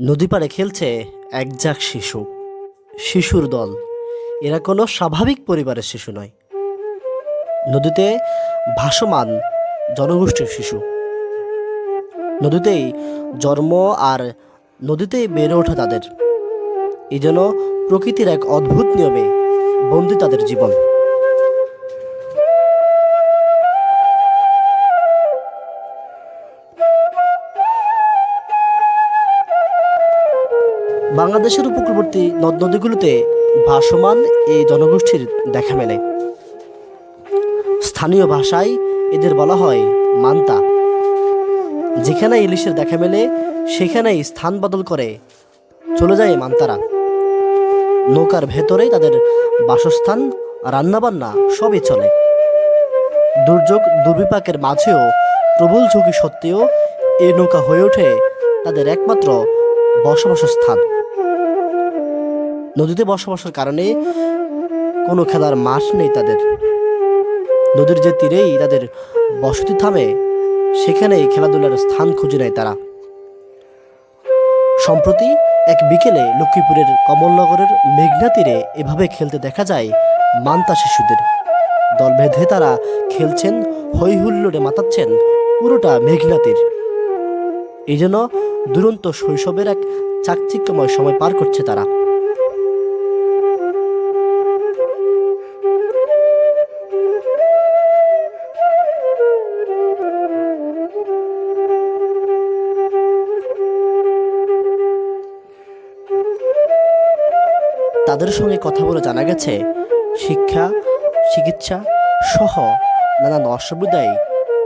নদী পাড়ে খেলছে এক ঝাঁক শিশু। শিশুর দল। এরা কোনো স্বাভাবিক পরিবারের শিশু নয়। নদীতে ভাসমান জনগোষ্ঠীর শিশু। নদীতেই জন্ম আর নদীতেই বেড়ে ওঠা তাদের। এই যেন প্রকৃতির এক অদ্ভুত নিয়মে বন্দি তাদের জীবন। বাংলাদেশের উপকূলবর্তী নদ নদীগুলোতে ভাসমান এই জনগোষ্ঠীর দেখা মেলে। স্থানীয় ভাষায় এদের বলা হয় মান্তা। যেখানে ইলিশের দেখা মেলে, সেখানেই স্থান বদল করে চলে যায় মান্তারা। নৌকার ভেতরেই তাদের বাসস্থান, রান্নাবান্না সবই চলে। দুর্যোগ দুর্বিপাকের মাঝেও প্রবল ঝুঁকি সত্ত্বেও এই নৌকা হয়ে ওঠে তাদের একমাত্র বসবাস স্থান নদীতে বসবাসের কারণে কোনো খেলার মাঠ নেই তাদের। নদীর যে তীরেই তাদের বসতি থামে, সেখানেই খেলাধুলার স্থান খুঁজে নেয় তারা। সম্প্রতি এক বিকেলে লক্ষ্মীপুরের কমলনগরের মেঘনা তীরে এভাবে খেলতে দেখা যায় মান্তা শিশুদের। দল বেঁধে তারা খেলছেন হই হুল্লোড়ে মাতাচ্ছেন পুরোটা মেঘনা তীর। এই জন্য দুরন্ত শৈশবের এক চাকচিক্যময় সময় পার করছে তারা। তাদের সঙ্গে কথা বলে জানা গেছে, শিক্ষা, চিকিৎসা সহ নানান অসুবিধায়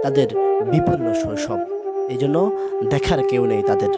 তাদের বিপন্ন শৈশব। এই জন্য দেখার কেউ নেই তাদের।